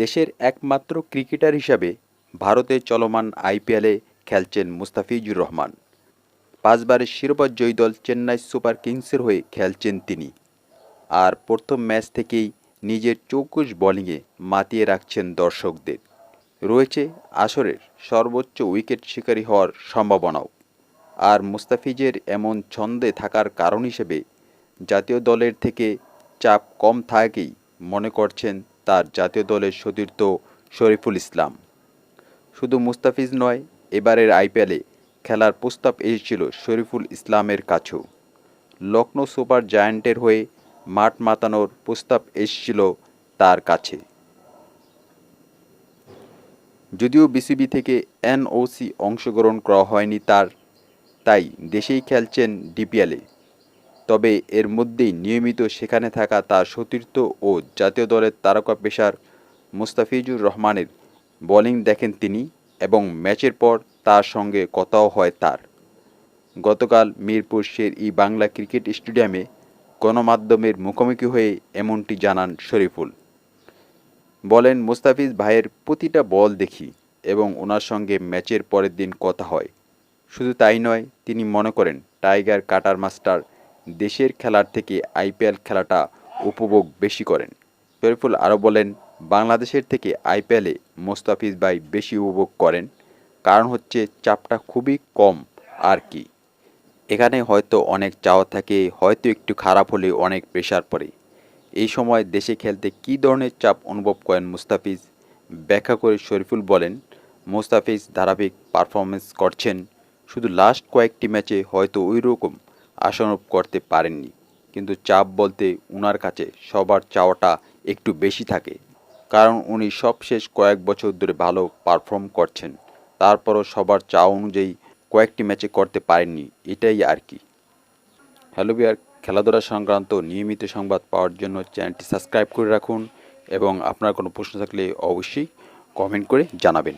দেশের একমাত্র ক্রিকেটার হিসাবে ভারতে চলমান আইপিএলে খেলছেন মুস্তাফিজুর রহমান। পাঁচবারের শিরোপা জয়ী দল চেন্নাই সুপার কিংসের হয়ে খেলছেন তিনি। আর প্রথম ম্যাচ থেকেই নিজের চৌকুশ বোলিংয়ে মাতিয়ে রাখছেন দর্শকদের। রয়েছে আসরের সর্বোচ্চ উইকেট শিকারী হওয়ার সম্ভাবনাও। আর মুস্তাফিজের এমন ছন্দে থাকার কারণ হিসেবে জাতীয় দলের থেকে চাপ কম থাকেই মনে করছেন তার জাতীয় দলের সতীর্থ শরীফুল ইসলাম। শুধু মুস্তাফিজ নয়, এবারের আইপিএলে খেলার প্রস্তাব এসেছিল শরীফুল ইসলামের কাছেও। লখনৌ সুপার জায়ান্টের হয়ে মাঠ মাতানোর প্রস্তাব এসেছিল তার কাছে। যদিও বিসিবি থেকে এনওসি অংশগ্রহণ করা হয়নি তার, তাই দেশেই খেলছেন ডিপিএলে। তবে এর মধ্যেই নিয়মিত সেখানে থাকা তার সতীর্থ ও জাতীয় দলের তারকা পেসার মুস্তাফিজুর রহমানের বোলিং দেখেন তিনি এবং ম্যাচের পর তার সঙ্গে কথাও হয় তার। গতকাল মিরপুর শের ই বাংলা ক্রিকেট স্টেডিয়ামে গণমাধ্যমের মুখোমুখি হয়ে এমনটি জানান শরীফুল। বলেন, মুস্তাফিজ ভাইয়ের প্রতিটা বল দেখি এবং ওনার সঙ্গে ম্যাচের পরের দিন কথা হয়। শুধু তাই নয়, তিনি মনে করেন, টাইগার কাটার মাস্টার দেশের খেলার থেকে আইপিএল খেলাটা উপভোগ বেশি করেন। শরীফুল আরও বলেন, বাংলাদেশের থেকে আইপিএলে মোস্তাফিজ ভাই বেশি উপভোগ করেন। কারণ হচ্ছে চাপটা খুবই কম আর কি। এখানে হয়তো অনেক চাওয়া থাকে, হয়তো একটু খারাপ হলে অনেক প্রেশার পড়ে। এই সময় দেশে খেলতে কী ধরনের চাপ অনুভব করেন মুস্তাফিজ? ব্যাখ্যা করে শরীফুল বলেন, মুস্তাফিজ ধারাবাহিক পারফরমেন্স করছেন। শুধু লাস্ট কয়েকটি ম্যাচে হয়তো ওই রকম আশানুরূপ করতে পারেননি। কিন্তু চাপ বলতে উনার কাছে সবার চাওয়াটা একটু বেশি থাকে। কারণ উনি সব শেষ কয়েক বছর ধরে ভালো পারফর্ম করছেন। তারপরও সবার চাওয়া অনুযায়ী কয়েকটি ম্যাচে করতে পারেননি। এটাই আর কি। হ্যালো বিয়ার খেলাধুলা সংক্রান্ত নিয়মিত সংবাদ পাওয়ার জন্য চ্যানেলটি সাবস্ক্রাইব করে রাখুন এবং আপনার কোনো প্রশ্ন থাকলে অবশ্যই কমেন্ট করে জানাবেন।